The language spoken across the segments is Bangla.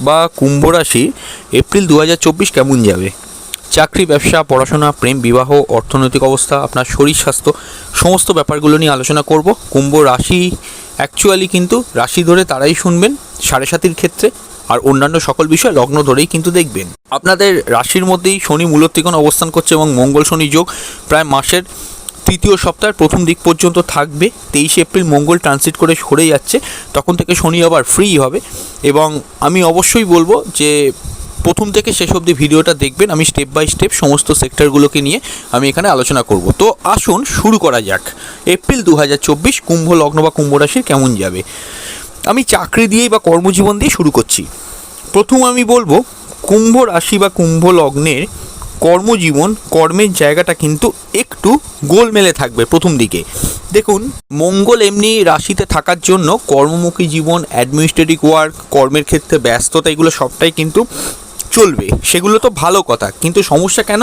বা কুম্ভ রাশি এপ্রিল দু কেমন যাবে? চাকরি, ব্যবসা, পড়াশোনা, প্রেম, বিবাহ, অর্থনৈতিক অবস্থা, আপনার শরীর স্বাস্থ্য, সমস্ত ব্যাপারগুলো নিয়ে আলোচনা করব। কুম্ভ রাশি অ্যাকচুয়ালি কিন্তু রাশি ধরে তারাই শুনবেন, সাড়ে সাতির ক্ষেত্রে, আর অন্যান্য সকল বিষয় লগ্ন ধরেই কিন্তু দেখবেন। আপনাদের রাশির মধ্যেই শনি মূলত্রিকোণ অবস্থান করছে এবং মঙ্গল শনি যোগ প্রায় মাসের তৃতীয় সপ্তাহের প্রথম দিক পর্যন্ত থাকবে। তেইশে এপ্রিল মঙ্গল ট্রানজিট করে সরে যাচ্ছে। তখন থেকে শনি আবার ফ্রি হবে। এবং আমি অবশ্যই বলব যে, প্রথম থেকে শেষ অবধি ভিডিওটা দেখবেন। আমি স্টেপ বাই স্টেপ সমস্ত সেক্টরগুলোকে নিয়ে আমি এখানে আলোচনা করব। তো আসুন শুরু করা যাক। এপ্রিল দু হাজার চব্বিশ, কুম্ভ, লগ্ন বা কুম্ভ রাশির কেমন যাবে? আমি চাকরি দিয়েই বা কর্মজীবন দিয়ে শুরু করছি। প্রথম আমি বলব, কুম্ভ রাশি বা কুম্ভ লগ্নের কর্মজীবন, কর্মের জায়গাটা কিন্তু একটু গোলমেলে থাকবে প্রথম দিকে। দেখুন, মঙ্গল এমনি রাশিতে থাকার জন্য কর্মমুখী জীবন অ্যাডমিনিস্ট্রেটিভ ওয়ার্ক কর্মের ক্ষেত্রে ব্যস্ততা, এগুলো সবটাই কিন্তু চলবে। সেগুলো তো ভালো কথা, কিন্তু সমস্যা কেন?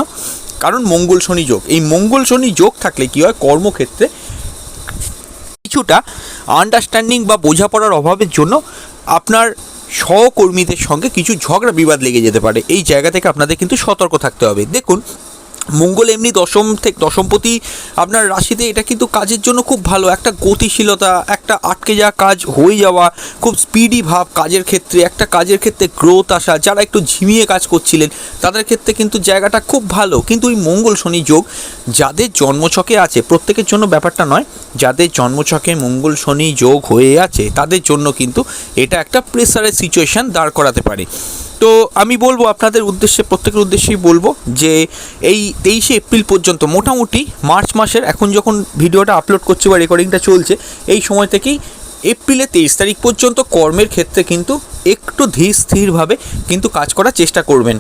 কারণ মঙ্গল শনি যোগ। এই মঙ্গল শনি যোগ থাকলে কী হয়? কর্মক্ষেত্রে কিছুটা আন্ডারস্ট্যান্ডিং বা বোঝাপড়ার অভাবের জন্য আপনার সহকর্মীদের সঙ্গে কিছু ঝগড়া বিবাদ লেগে যেতে পারে। এই জায়গা থেকে আপনাদের কিন্তু সতর্ক থাকতে হবে। দেখুন, মঙ্গল এমনি দশম থেকে দশমপতি, আপনার রাশিতে এটা কিন্তু কাজের জন্য খুব ভালো। একটা গতিশীলতা, একটা আটকে যাওয়া কাজ হয়ে যাওয়া, খুব স্পিডি ভাব কাজের ক্ষেত্রে একটা কাজের ক্ষেত্রে গ্রোথ আসা, যারা একটু ঝিমিয়ে কাজ করছিলেন, তাদের ক্ষেত্রে কিন্তু জায়গাটা খুব ভালো। কিন্তু ওই মঙ্গল শনি যোগ যাদের জন্মছকে আছে, প্রত্যেকের জন্য ব্যাপারটা নয়, যাদের জন্মছকে মঙ্গল শনি যোগ হয়ে আছে, তাদের জন্য কিন্তু এটা একটা প্রেসারের সিচুয়েশান দাঁড় করাতে পারে। তো আমি বলব, আপনাদের উদ্দেশ্যে, প্রত্যেকের উদ্দেশ্যেই বলব যে এই তেইশে এপ্রিল পর্যন্ত মোটামুটি মার্চ মাসের, এখন যখন ভিডিওটা আপলোড করছি বা রেকর্ডিংটা চলছে, এই সময় থেকেই এপ্রিলের তেইশ তারিখ পর্যন্ত কর্মের ক্ষেত্রে কিন্তু একটু ধীর স্থিরভাবে কিন্তু কাজ করার চেষ্টা করবেন।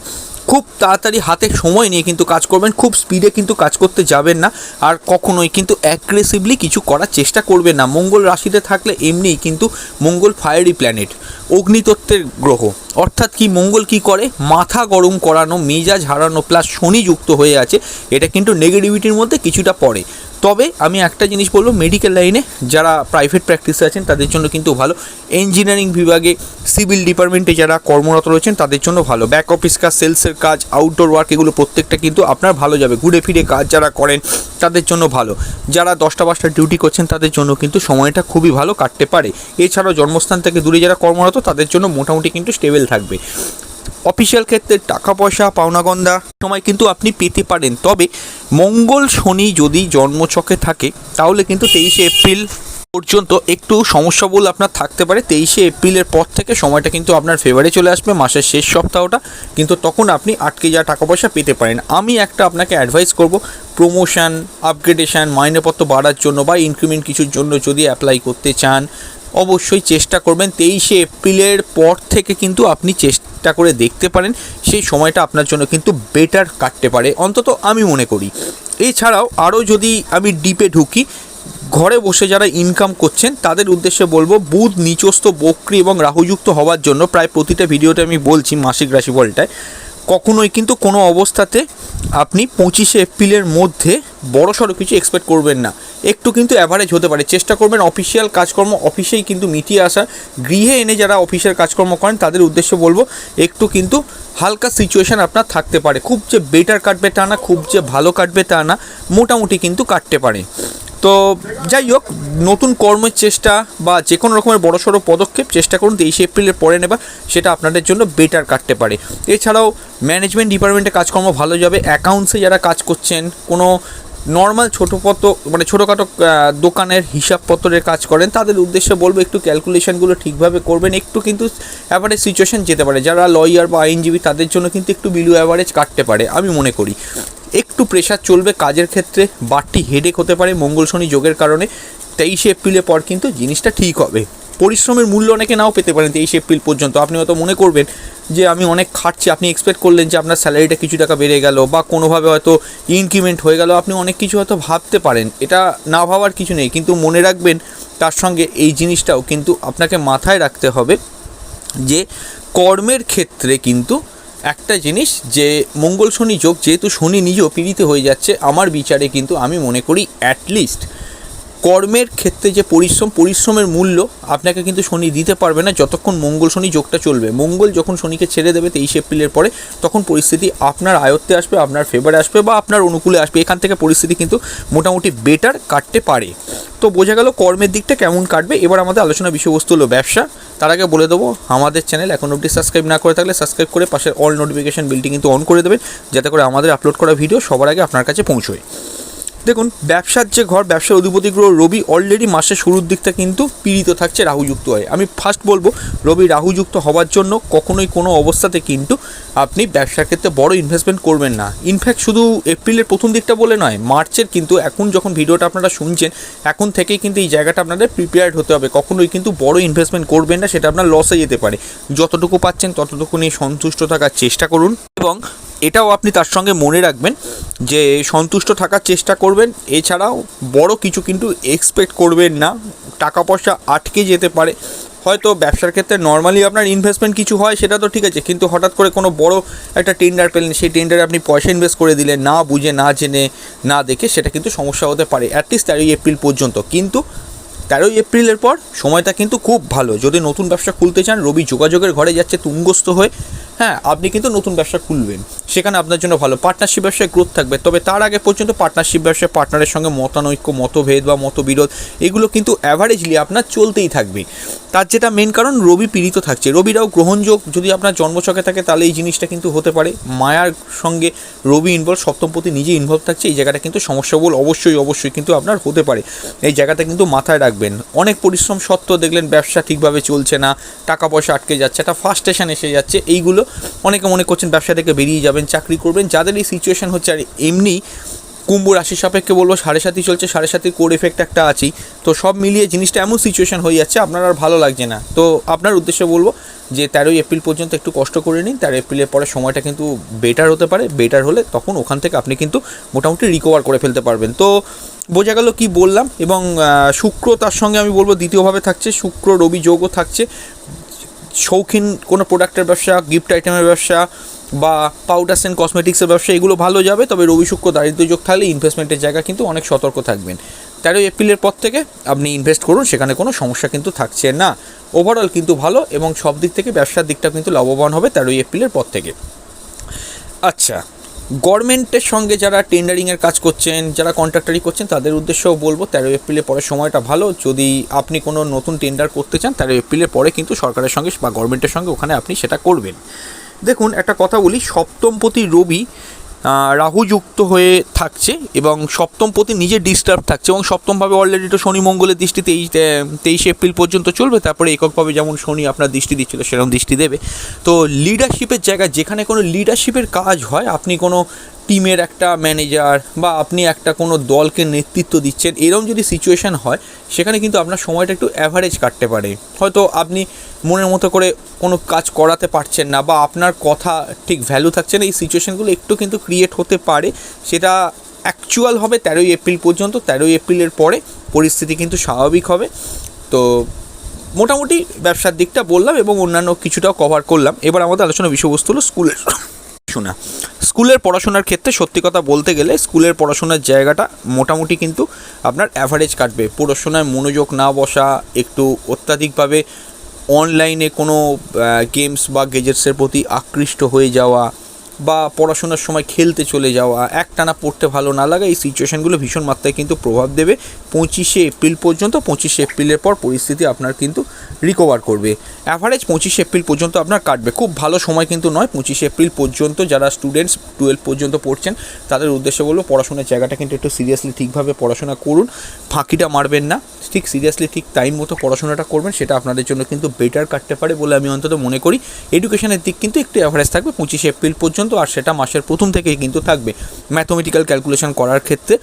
খুব তাড়াতাড়ি হাতে সময় নিয়ে কিন্তু কাজ করবেন, খুব স্পিডে কিন্তু কাজ করতে যাবেন না আর কখনোই কিন্তু অ্যাগ্রেসিভলি কিছু করার চেষ্টা করবেন না। মঙ্গল রাশিতে থাকলে এমনিই কিন্তু মঙ্গল ফায়ারি প্ল্যানেট অগ্নিতত্ত্বের গ্রহ। অর্থাৎ কি মঙ্গল কি করে? মাথা গরম করানো, মেজাজ হারানো প্লাস শনি যুক্ত হয়ে আছে, এটা কিন্তু নেগেটিভিটির মধ্যে কিছুটা পড়ে। তবে আমি একটা জিনিস বলব মেডিকেল লাইনে যারা প্রাইভেট প্র্যাকটিসে আছেন, তাদের জন্য কিন্তু ভালো। ইঞ্জিনিয়ারিং বিভাগে সিভিল ডিপার্টমেন্টে যারা কর্মরত রয়েছেন, তাদের জন্য ভালো। ব্যাক অফিস কাজ সেলসের কাজ আউটডোর ওয়ার্ক এগুলো প্রত্যেকটা কিন্তু আপনার ভালো যাবে। ঘুরে ফিরে কাজ যারা করেন, তাদের জন্য ভালো। যারা দশটা পাঁচটা ডিউটি করছেন, তাদের জন্য কিন্তু সময়টা খুবই ভালো কাটতে পারে। এছাড়াও জন্মস্থান থেকে দূরে যারা কর্মরত, তাদের জন্য মোটামুটি কিন্তু স্টেবেল থাকবে। অফিসিয়াল ক্ষেত্রে টাকা পয়সা পাওনাগন্ধা সময় কিন্তু আপনি পেতে পারেন। তবে মঙ্গল শনি যদি জন্মছকে থাকে, তাহলে কিন্তু তেইশে এপ্রিল পর্যন্ত একটু সমস্যা বলে আপনার থাকতে পারে। তেইশে এপ্রিলের পর থেকে সময়টা কিন্তু আপনার ফেভারে চলে আসবে, মাসের শেষ সপ্তাহটা। কিন্তু তখন আপনি আটকে যাওয়া টাকা পয়সা পেতে পারেন। আমি একটা আপনাকে অ্যাডভাইস করব প্রমোশন আপগ্রেডেশন মাইনেপত্র বাড়ার জন্য বা ইনক্রিমেন্ট কিছুর জন্য যদি অ্যাপ্লাই করতে চান অবশ্যই চেষ্টা করবেন। তেইশে এপ্রিলের পর থেকে কিন্তু আপনি চেষ্টা করে দেখতে পারেন। সেই সময়টা আপনার জন্য কিন্তু বেটার কাটতে পারে। অন্তত আমি মনে করি। এছাড়াও আরও যদি আমি ডিপে ঢুকি, ঘরে বসে যারা ইনকাম করছেন, তাদের উদ্দেশ্যে বলব, বুধ, নিচস্থ, বক্রি এবং রাহুযুক্ত হওয়ার জন্য প্রায় প্রতিটা ভিডিওতে আমি বলছি মাসিক রাশিফলটায়। কখনোই কিন্তু কোনো অবস্থাতে আপনি পঁচিশে এপ্রিলের মধ্যে বড় সড়ো কিছু এক্সপেক্ট করবেন না। একটু কিন্তু অ্যাভারেজ হতে পারে। চেষ্টা করবেন অফিসিয়াল কাজকর্ম অফিসেই কিন্তু মিটিয়ে আসা গৃহে এনে যারা অফিসের কাজকর্ম করেন, তাদের উদ্দেশ্যে বলব, একটু কিন্তু হালকা সিচুয়েশান আপনার থাকতে পারে। খুব যে বেটার কাটবে তা না, খুব যে ভালো কাটবে তা না, মোটামুটি কিন্তু কাটতে পারে। তো যাই হোক, নতুন কর্মের চেষ্টা বা যে কোনো রকমের বড় সড়ো পদক্ষেপ চেষ্টা করুন, তেইশে এপ্রিলের পরে নেবার সেটা আপনাদের জন্য বেটার কাটতে পারে। এছাড়াও ম্যানেজমেন্ট ডিপার্টমেন্টে কাজকর্ম ভালো যাবে অ্যাকাউন্টসে যারা কাজ করছেন, কোনো নর্মাল ছোটো মানে ছোটোখাটো দোকানের হিসাবপত্রের কাজ করেন, তাদের উদ্দেশ্যে বলব একটু ক্যালকুলেশনগুলো ঠিকভাবে করবেন, একটু কিন্তু অ্যাভারেজ সিচুয়েশন যেতে পারে। যারা লয়ার বা আইনজীবী, তাদের জন্য কিন্তু একটু বিলু অ্যাভারেজ কাটতে পারে, আমি মনে করি। একটু প্রেশার চলবে কাজের ক্ষেত্রে, বাড়তি হেডেক হতে পারে মঙ্গল শনি যোগের কারণে, তেইশে এপ্রিলের পর কিন্তু জিনিসটা ঠিক হবে। পরিশ্রমের মূল্য অনেকে নাও পেতে পারেন তেইশে এপ্রিল পর্যন্ত। আপনি হয়তো মনে করবেন যে আমি অনেক খাটছি, আপনি এক্সপেক্ট করলেন যে আপনার স্যালারিটা কিছু টাকা বেড়ে গেল বা কোনোভাবে হয়তো ইনক্রিমেন্ট হয়ে গেল, আপনি অনেক কিছু হয়তো ভাবতে পারেন। এটা না ভাবার কিছু নেই, কিন্তু মনে রাখবেন তার সঙ্গে এই জিনিসটাও কিন্তু আপনাকে মাথায় রাখতে হবে যে কর্মের ক্ষেত্রে কিন্তু একটা জিনিস যে মঙ্গল শনি যোগ যেহেতু শনি নিজেও পীড়িত হয়ে যাচ্ছে, আমার বিচারে কিন্তু আমি মনে করি অ্যাটলিস্ট কর্মের ক্ষেত্রে যে পরিশ্রম, পরিশ্রমের মূল্য আপনাকে কিন্তু শনি দিতে পারবে না যতক্ষণ মঙ্গল শনি যোগটা চলবে। মঙ্গল যখন শনিকে ছেড়ে দেবে তেইশে এপ্রিলের পরে, তখন পরিস্থিতি আপনার আয়ত্তে আসবে, আপনার ফেভারে আসবে বা আপনার অনুকূলে আসবে। এখান থেকে পরিস্থিতি কিন্তু মোটামুটি বেটার কাটতে পারে। তো বোঝা গেল কর্মের দিকটা কেমন কাটবে। এবার আমাদের আলোচনা বিষয়বস্তু হলো ব্যবসা। তার আগে বলে দেবো, আমাদের চ্যানেল এখন অবধি সাবস্ক্রাইব না করে থাকলে সাবস্ক্রাইব করে পাশের অল নোটিফিকেশান বিলটি কিন্তু অন করে দেবেন, যাতে করে আমাদের আপলোড করা ভিডিও সবার আগে আপনার কাছে পৌঁছয়। দেখুন, ব্যবসার যে ঘর, ব্যবসার অধিপতি গ্রহ রবি অলরেডি মাসের শুরুর দিকটা কিন্তু পীড়িত থাকছে রাহুযুক্ত হয়ে। আমি ফার্স্ট বলব, রবি রাহুযুক্ত হওয়ার জন্য কখনোই কোনো অবস্থাতে কিন্তু আপনি ব্যবসার ক্ষেত্রে বড় ইনভেস্টমেন্ট করবেন না। ইনফ্যাক্ট শুধু এপ্রিলের প্রথম দিকটা বলে নয় মার্চের কিন্তু এখন যখন ভিডিওটা আপনারা শুনছেন, এখন থেকেই কিন্তু এই জায়গাটা আপনাদের প্রিপেয়ার্ড হতে হবে। কখনোই কিন্তু বড় ইনভেস্টমেন্ট করবেন না, সেটা আপনার লসে যেতে পারে। যতটুকু পাচ্ছেন, ততটুকু নিয়ে সন্তুষ্ট থাকার চেষ্টা করুন এবং এটাও আপনি তার সঙ্গে মনে রাখবেন যে সন্তুষ্ট থাকার চেষ্টা করবেন। এছাড়াও বড় কিছু কিন্তু এক্সপেক্ট করবেন না। টাকা পয়সা আটকে যেতে পারে। হয়তো ব্যবসার ক্ষেত্রে নর্মালি আপনার ইনভেস্টমেন্ট কিছু হয়, সেটা তো ঠিক আছে। কিন্তু হঠাৎ করে কোনো বড় একটা টেন্ডার পেলেন, সেই টেন্ডারে আপনি পয়সা ইনভেস্ট করে দিলেন, না বুঝে, না জেনে, না দেখে, সেটা কিন্তু সমস্যা হতে পারে অ্যাটলিস্ট তেরোই এপ্রিল পর্যন্ত। কিন্তু তেরোই এপ্রিলের পর সময়টা কিন্তু খুব ভালো। যদি নতুন ব্যবসা খুলতে চান, রবি যোগাযোগের ঘরে যাচ্ছে, তুঙ্গস্থ হয়ে হ্যাঁ আপনি কিন্তু নতুন ব্যবসা খুলবেন। সেখানে আপনার জন্য ভালো। পার্টনারশিপ ব্যবসায় গ্রোথ থাকবে। তবে তার আগে পর্যন্ত পার্টনারশিপ ব্যবসায় পার্টনারের সঙ্গে মতানৈক্য, মতভেদ বা মতবিরোধ, এগুলো কিন্তু অ্যাভারেজলি আপনার চলতেই থাকবে। তার যেটা মেন কারণ, রবি পীড়িত থাকছে। রবিরাও গ্রহণযোগ, যদি আপনার জন্মছকে থাকে, তাহলে এই জিনিসটা কিন্তু হতে পারে। মায়ার সঙ্গে রবি ইনভলভ সপ্তমপতি নিজে ইনভলভ থাকছে। এই জায়গাটা কিন্তু সমস্যা বল অবশ্যই অবশ্যই কিন্তু আপনার হতে পারে। এই জায়গাটা কিন্তু মাথায় রাখবেন অনেক পরিশ্রম সত্ত্বেও দেখলেন ব্যবসা ঠিকভাবে চলছে না টাকা পয়সা আটকে যাচ্ছে, একটা ফার্স্টেশন এসে যাচ্ছে। এইগুলো অনেকে মনে করছেন ব্যবসা থেকে বেরিয়ে যাবেন, চাকরি করবেন। যাদের এই সিচুয়েশান হচ্ছে আর এমনি কুম্ভ রাশি সাপেক্ষে বলব সাড়ে সাতই চলছে, সাড়ে সাতির কোর এফেক্ট একটা আছেই। তো সব মিলিয়ে জিনিসটা এমন সিচুয়েশন হয়ে যাচ্ছে, আপনার আর ভালো লাগছে না। তো আপনার উদ্দেশ্যে বলব যে তেরোই এপ্রিল পর্যন্ত একটু কষ্ট করে নিন তেরো এপ্রিলের পরে সময়টা কিন্তু বেটার হতে পারে। বেটার হলে তখন ওখান থেকে আপনি কিন্তু মোটামুটি রিকভার করে ফেলতে পারবেন। তো বোঝা গেল কি বললাম এবং শুক্র তার সঙ্গে আমি বলব দ্বিতীয়ভাবে থাকছে, শুক্র রবি যোগও থাকছে। শৌখিন কোনো প্রোডাক্টের ব্যবসা গিফট আইটেমের ব্যবসা বা পাউডার্স অ্যান্ড কসমেটিক্সের ব্যবসা, এগুলো ভালো যাবে, তবে রবি শুক্র দারিদ্র্য যোগ থাকলে ইনভেস্টমেন্টের জায়গা কিন্তু অনেক সতর্ক থাকবেন। তেরোই এপ্রিলের পর থেকে আপনি ইনভেস্ট করুন, সেখানে কোনো সমস্যা কিন্তু থাকছে না। ওভারঅল কিন্তু ভালো এবং সব দিক থেকে ব্যবসার দিকটা কিন্তু লাভবান হবে তেরোই এপ্রিলের পর থেকে। আচ্ছা গভর্নমেন্টের সঙ্গে যারা টেন্ডারিংয়ের কাজ করছেন, যারা কন্ট্রাক্টারি করছেন, তাদের উদ্দেশ্যেও বলব তেরো এপ্রিলের পরে সময়টা ভালো। যদি আপনি কোনো নতুন টেন্ডার করতে চান তেরো এপ্রিলের পরে কিন্তু সরকারের সঙ্গে বা গভর্নমেন্টের সঙ্গে ওখানে আপনি সেটা করবেন। দেখুন, একটা কথা বলি, সপ্তমপতি রবি রাহু রাহুযুক্ত হয়ে থাকছে এবং সপ্তমপতি নিজে ডিস্টার্ব থাকছে এবং সপ্তমভাবে অলরেডি তো শনি মঙ্গলের দৃষ্টি তেইশ তেইশে এপ্রিল পর্যন্ত চলবে, তারপরে এককভাবে যেমন শনি আপনার দৃষ্টি দিচ্ছিল, সেরকম দৃষ্টি দেবে। তো লিডারশিপের জায়গা যেখানে কোনো লিডারশিপের কাজ হয়, আপনি কোনো টিমের একটা ম্যানেজার বা আপনি একটা কোনো দলকে নেতৃত্ব দিচ্ছেন এরকম যদি সিচুয়েশান হয়, সেখানে কিন্তু আপনার সময়টা একটু অ্যাভারেজ কাটতে পারে। হয়তো আপনি মনের মতো করে কোনো কাজ করাতে পারছেন না বা আপনার কথা ঠিক ভ্যালু থাকছে না, এই সিচুয়েশানগুলো একটু কিন্তু ক্রিয়েট হতে পারে। সেটা অ্যাকচুয়াল হবে তেরোই এপ্রিল পর্যন্ত, তেরোই এপ্রিলের পরে পরিস্থিতি কিন্তু স্বাভাবিক হবে। তো মোটামুটি ব্যবসার দিকটা বললাম এবং অন্যান্য কিছুটাও কভার করলাম। এবার আমাদের আলোচনা বিষয়বস্তু হলো স্কুলের শোনা স্কুলের পড়াশোনার ক্ষেত্রে সত্যি কথা বলতে গেলে স্কুলের পড়াশোনার জায়গাটা মোটামুটি কিন্তু আপনার অ্যাভারেজ কাটবে। পড়াশোনায় মনোযোগ না বসা, একটু অত্যাধিকভাবে অনলাইনে কোনো গেমস বা গেজেটসের প্রতি আকৃষ্ট হয়ে যাওয়া বা পড়াশোনার সময় খেলতে চলে যাওয়া, একটানা পড়তে ভালো না লাগা, এই সিচুয়েশানগুলো ভীষণ মাত্রায় কিন্তু প্রভাব দেবে। পঁচিশে এপ্রিল পর্যন্ত, পঁচিশে এপ্রিলের পর পরিস্থিতি আপনার কিন্তু রিকভার করবে। অ্যাভারেজ পঁচিশে এপ্রিল পর্যন্ত আপনার কাটবে। খুব ভালো সময় কিন্তু নয়, পঁচিশে এপ্রিল পর্যন্ত যারা স্টুডেন্টস টুয়েলভ পর্যন্ত পড়ছেন, তাদের উদ্দেশ্যে বলব পড়াশোনার জায়গাটা কিন্তু একটু সিরিয়াসলি ঠিকভাবে পড়াশোনা করুন। ফাঁকিটা মারবেন না। ঠিক সিরিয়াসলি ঠিক টাইম মতো পড়াশোনাটা করবেন, সেটা আপনাদের জন্য কিন্তু বেটার কাটতে পারে বলে আমি অন্তত মনে করি। এডুকেশনের দিক কিন্তু একটু অ্যাভারেজ থাকবে, পঁচিশে এপ্রিল পর্যন্ত, আর সেটা মাসের প্রথম থেকেই কিন্তু থাকবে। ম্যাথমেটিক্যাল ক্যালকুলেশন করার ক্ষেত্রে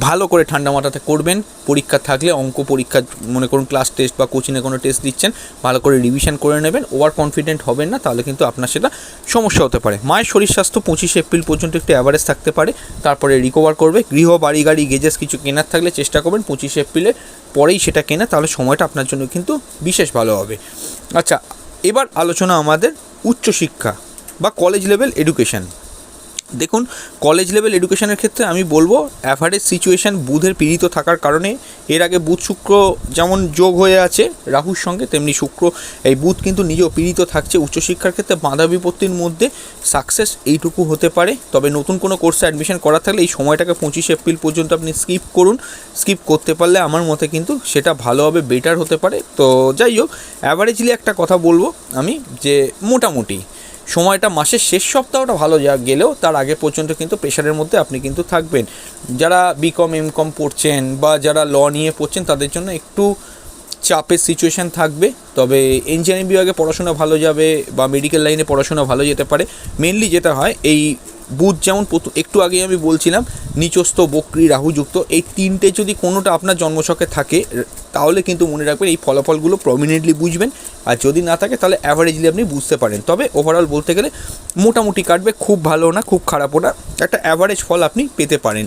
ভালো করে ঠান্ডা মাথাতে করবেন। পরীক্ষা থাকলে অঙ্ক পরীক্ষা, মনে করুন ক্লাস টেস্ট বা কোচিংয়ে কোনো টেস্ট দিচ্ছেন, ভালো করে রিভিশন করে নেবেন। ওভার কনফিডেন্ট হবেন না, তাহলে কিন্তু আপনার সেটা সমস্যা হতে পারে। মায়ের শরীর স্বাস্থ্য পঁচিশে এপ্রিল পর্যন্ত একটু অ্যাভারেজ থাকতে পারে। তারপরে রিকভার করবে। গৃহ, বাড়ি, গাড়ি গেজেস কিছু কেনার থাকলে চেষ্টা করবেন পঁচিশে এপ্রিলে পরেই সেটা কেনা, তাহলে সময়টা আপনার জন্য কিন্তু বিশেষ ভালো হবে। আচ্ছা এবার আলোচনা আমাদের উচ্চশিক্ষা বা কলেজ লেভেল এডুকেশন দেখুন কলেজ লেভেল এডুকেশনের ক্ষেত্রে আমি বলব অ্যাভারেজ সিচুয়েশান বুধের পীড়িত থাকার কারণে, এর আগে বুধ শুক্র যেমন যোগ হয়ে আছে, রাহুর সঙ্গে তেমনি শুক্র, এই বুধ কিন্তু নিজেও পীড়িত থাকছে উচ্চশিক্ষার ক্ষেত্রে বাধা বিপত্তির মধ্যে সাকসেস এইটুকু হতে পারে। তবে নতুন কোনো কোর্সে অ্যাডমিশন করা থাকলে এই সময়টাকে পঁচিশে এপ্রিল পর্যন্ত আপনি স্কিপ করুন। স্কিপ করতে পারলে আমার মতে কিন্তু সেটা ভালো হবে বেটার হতে পারে। তো যাই হোক অ্যাভারেজলি একটা কথা বলব আমি, যে মোটামুটি সময়টা মাসের শেষ সপ্তাহটা ভালো যা গেলেও তার আগে পর্যন্ত কিন্তু প্রেশারের মধ্যে আপনি কিন্তু থাকবেন। যারা বিকম এম কম পড়ছেন বা যারা ল নিয়ে পড়ছেন তাদের জন্য একটু চাপের সিচুয়েশান থাকবে। তবে ইঞ্জিনিয়ারিং বিভাগে পড়াশোনা ভালো যাবে বা মেডিকেল লাইনে পড়াশোনা ভালো যেতে পারে। মেনলি যেটা হয় এই বুধ যেমন একটু আগে আমি বলছিলাম, নিচস্থ, বক্রি, রাহুযুক্ত, এই তিনটে যদি কোনোটা আপনার জন্মছকে থাকে, তাহলে কিন্তু মনে রাখবেন এই ফলাফলগুলো প্রমিনেন্টলি বুঝবেন। আর যদি না থাকে, তাহলে অ্যাভারেজলি আপনি বুঝতে পারেন। তবে ওভারঅল বলতে গেলে, মোটামুটি কাটবে, খুব ভালো না, খুব খারাপও না একটা অ্যাভারেজ ফল আপনি পেতে পারেন।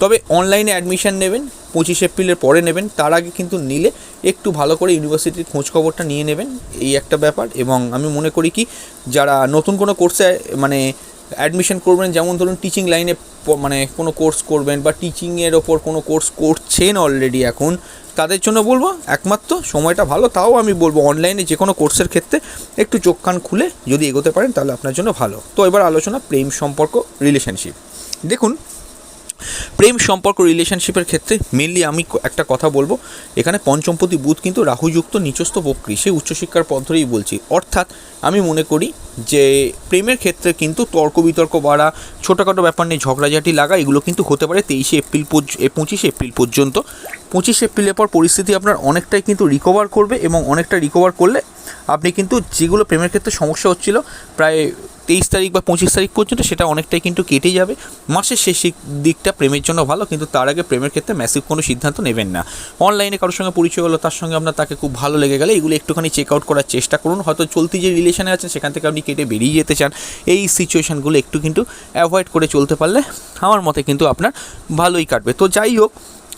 তবে অনলাইনে অ্যাডমিশান নেবেন, পঁচিশ এপ্রিলের পরে নেবেন, তার আগে কিন্তু নিলে একটু ভালো করে ইউনিভার্সিটির খোঁজখবরটা নিয়ে নেবেন, এই একটা ব্যাপার। এবং আমি মনে করি কি, যারা নতুন কোনো কোর্সে মানে অ্যাডমিশন করবেন, যেমন ধরুন টিচিং লাইনে মানে কোনো কোর্স করবেন বা টিচিংয়ের ওপর কোনো কোর্স করছেন অলরেডি এখন, তাদের জন্য বলব একমাত্র সময়টা ভালো, তাও আমি বলব অনলাইনে যে কোনো কোর্সের ক্ষেত্রে একটু চোখ কান খুলে যদি এগোতে পারেন তাহলে আপনার জন্য ভালো। তো এবার আলোচনা প্রেম সম্পর্ক রিলেশনশিপ দেখুন প্রেম সম্পর্ক রিলেশনশিপের ক্ষেত্রে মেনলি আমি একটা কথা বলব, এখানে পঞ্চমপতি বুধ কিন্তু রাহুযুক্ত, নিচস্থ বক্রী সেই উচ্চশিক্ষার পথ ধরেই বলছি। অর্থাৎ আমি মনে করি যে প্রেমের ক্ষেত্রে কিন্তু তর্ক বিতর্ক বাড়া, ছোটোখাটো ব্যাপার নিয়ে ঝগড়াঝাটি লাগা, এগুলো কিন্তু হতে পারে তেইশে এপ্রিল পঁচিশে এপ্রিল পর্যন্ত। পঁচিশে এপ্রিলের পর পরিস্থিতি আপনার অনেকটাই কিন্তু রিকভার করবে এবং অনেকটা রিকভার করলে আপনি কিন্তু যেগুলো প্রেমের ক্ষেত্রে সমস্যা হচ্ছিল, প্রায় তেইশ তারিখ বা পঁচিশ তারিখ পর্যন্ত সেটা অনেকটাই কিন্তু কেটে যাবে। মাসের শেষ দিকটা প্রেমের জন্য ভালো, কিন্তু তার আগে প্রেমের ক্ষেত্রে ম্যাসিভ কোনো সিদ্ধান্ত নেবেন না। অনলাইনে কারোর সঙ্গে পরিচয় হলো, তার সঙ্গে আপনার তাকে খুব ভালো লেগে গেলে এগুলো একটুখানি চেক আউট করার চেষ্টা করুন। হয়তো চলতি যে রিলেশনে আছেন, সেখান থেকে আপনি কেটে বেরিয়ে যেতে চান। এই সিচুয়েশানগুলো একটু কিন্তু অ্যাভয়েড করে চলতে পারলে আমার মতে কিন্তু আপনার ভালোই কাটবে। তো যাই হোক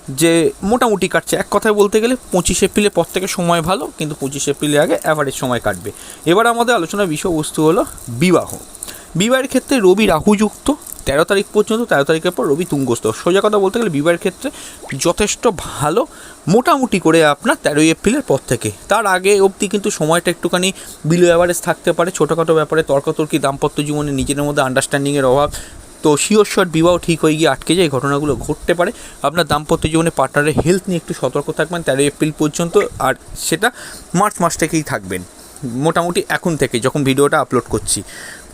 যে মোটামুটি কাটছে। এক কথায় বলতে গেলে পঁচিশ এপ্রিলের পর থেকে সময় ভালো, কিন্তু পঁচিশ এপ্রিলের আগে অ্যাভারেজ সময় কাটবে। এবার আমাদের আলোচনার বিষয়বস্তু হলো বিবাহ। বিবাহের ক্ষেত্রে রবি রাহুযুক্ত, তেরো তারিখ পর্যন্ত, তেরো তারিখের পর রবি তুঙ্গস্থ। সোজা কথা বলতে গেলে বিবাহের ক্ষেত্রে যথেষ্ট ভালো, মোটামুটি করে আপনার তেরোই এপ্রিলের পর থেকে। তার আগে অবধি কিন্তু সময়টা একটুখানি বিলো অ্যাভারেজ থাকতে পারে। ছোটোখাটো ব্যাপারে তর্কাতর্কি, দাম্পত্য জীবনে নিজেদের মধ্যে আন্ডারস্ট্যান্ডিংয়ের অভাব তো শিওর শট বিবাহ ঠিক হয়ে গিয়ে আটকে যায় ঘটনাগুলো ঘটতে পারে। আপনার দাম্পত্য জীবনে পার্টনারের হেলথ নিয়ে একটু সতর্ক থাকবেন, তেরোই এপ্রিল পর্যন্ত, আর সেটা মার্চ মাস থেকেই থাকবেন। মোটামুটি এখন থেকে, যখন ভিডিওটা আপলোড করছি।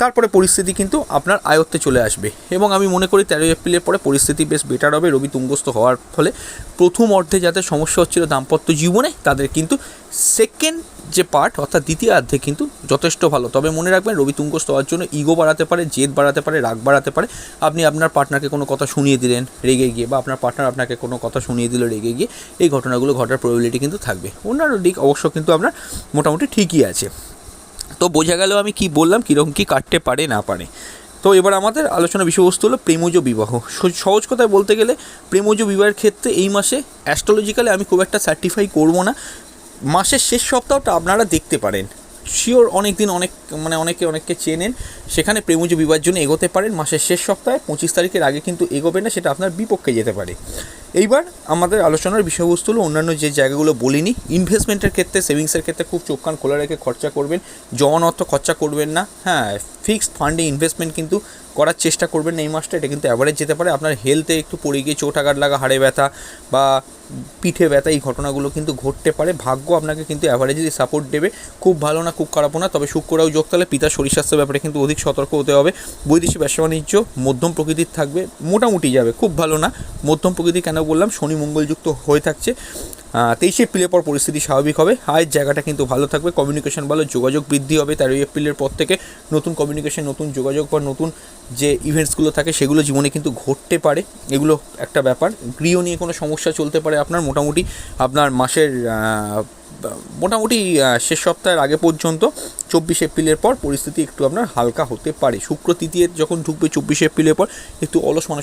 তারপরে পরিস্থিতি কিন্তু আপনার আয়ত্তে চলে আসবে। এবং আমি মনে করি তেরোই এপ্রিলের পরে পরিস্থিতি বেশ বেটার হবে রবি তুঙ্গস্থ হওয়ার ফলে প্রথম অর্ধে যাদের সমস্যা হচ্ছিল দাম্পত্য জীবনে, তাদের কিন্তু সেকেন্ড যে পার্ট অর্থাৎ দ্বিতীয় অর্ধে কিন্তু যথেষ্ট ভালো। তবে মনে রাখবেন রবি তুঙ্গস্থ হওয়ার জন্য ইগো বাড়াতে পারে, জেদ বাড়াতে পারে, রাগ বাড়াতে পারে। আপনি আপনার পার্টনারকে কোনো কথা শুনিয়ে দিলেন রেগে গিয়ে বা আপনার পার্টনার আপনাকে কোনো কথা শুনিয়ে দিল রেগে গিয়ে, এই ঘটনাগুলো ঘটার প্রবিলিটি কিন্তু থাকবে। অন্যান্য দিক অবশ্য কিন্তু আপনার মোটামুটি ঠিকই আছে। তো বোঝা গেল আমি কি বললাম, কীরকম কী কাটতে পারে, না পারে। তো এবার আমাদের আলোচনা বিষয়বস্তু হলো প্রেমজ বিবাহ। সহজ কথায় বলতে গেলে প্রেমজ বিবাহের ক্ষেত্রে এই মাসে অ্যাস্ট্রোলজিক্যালি আমি খুব একটা সার্টিফাই করব না। মাসের শেষ সপ্তাহটা আপনারা দেখতে পারেন। শিওর অনেক দিন অনেক মানে অনেকে অনেককে চেনেন, সেখানে প্রেমজ বিবাহের জন্য এগোতে পারেন। মাসের শেষ সপ্তাহে পঁচিশ তারিখের আগে কিন্তু এগোবে না, সেটা আপনার বিপক্ষে যেতে পারে। এইবার আমাদের আলোচনার বিষয়বস্তু হলো অন্যান্য যে জায়গাগুলো বলিনি ইনভেস্টমেন্টের ক্ষেত্রে সেভিংসের ক্ষেত্রে খুব চোখ কান খোলা রেখে খরচা করবেন। জমান অর্থ খরচা করবেন না। হ্যাঁ ফিক্সড ফান্ডে ইনভেস্টমেন্ট কিন্তু করার চেষ্টা করবেন এই মাসটা, এটা কিন্তু অ্যাভারেজ যেতে পারে। আপনার হেলথে একটু পড়ে গিয়ে চোট আঘাত লাগা, হাড়ে ব্যথা বা পিঠে ব্যথা, এই ঘটনাগুলো কিন্তু ঘটতে পারে। ভাগ্য আপনাকে কিন্তু অ্যাভারেজলি সাপোর্ট দেবে, খুব ভালো না, খুব খারাপও না, তবে শুক্ররাও যোগ তাহলে পিতার শরীর স্বাস্থ্যের ব্যাপারে কিন্তু অধিক সতর্ক হতে হবে। বৈদেশিক ব্যবসা বাণিজ্য, মধ্যম প্রকৃতির থাকবে, মোটামুটি যাবে, খুব ভালো না। মধ্যম প্রকৃতি কেন বললাম? শনি মঙ্গলযুক্ত হয়ে থাকছে। তেইশে এপ্রিলের পর পরিস্থিতি স্বাভাবিক হবে। আয়ের জায়গাটা কিন্তু ভালো থাকবে। কমিউনিকেশন ভালো, যোগাযোগ বৃদ্ধি হবে। তেরোই এপ্রিলের পর থেকে নতুন কমিউনিকেশন নতুন যোগাযোগ বা নতুন যে ইভেন্টসগুলো থাকে, সেগুলো জীবনে কিন্তু ঘটতে পারে। এগুলো একটা ব্যাপার। গৃহ নিয়ে কোনো সমস্যা চলতে পারে আপনার মোটামুটি আপনার মাসের মোটামুটি শেষ সপ্তাহের আগে পর্যন্ত। চব্বিশ এপ্রিলের পর পরিস্থিতি একটু আপনার হালকা হতে পারে। শুক্র তৃতীয় যখন ঢুকবে চব্বিশে এপ্রিলের পর, একটু অলস মানসিক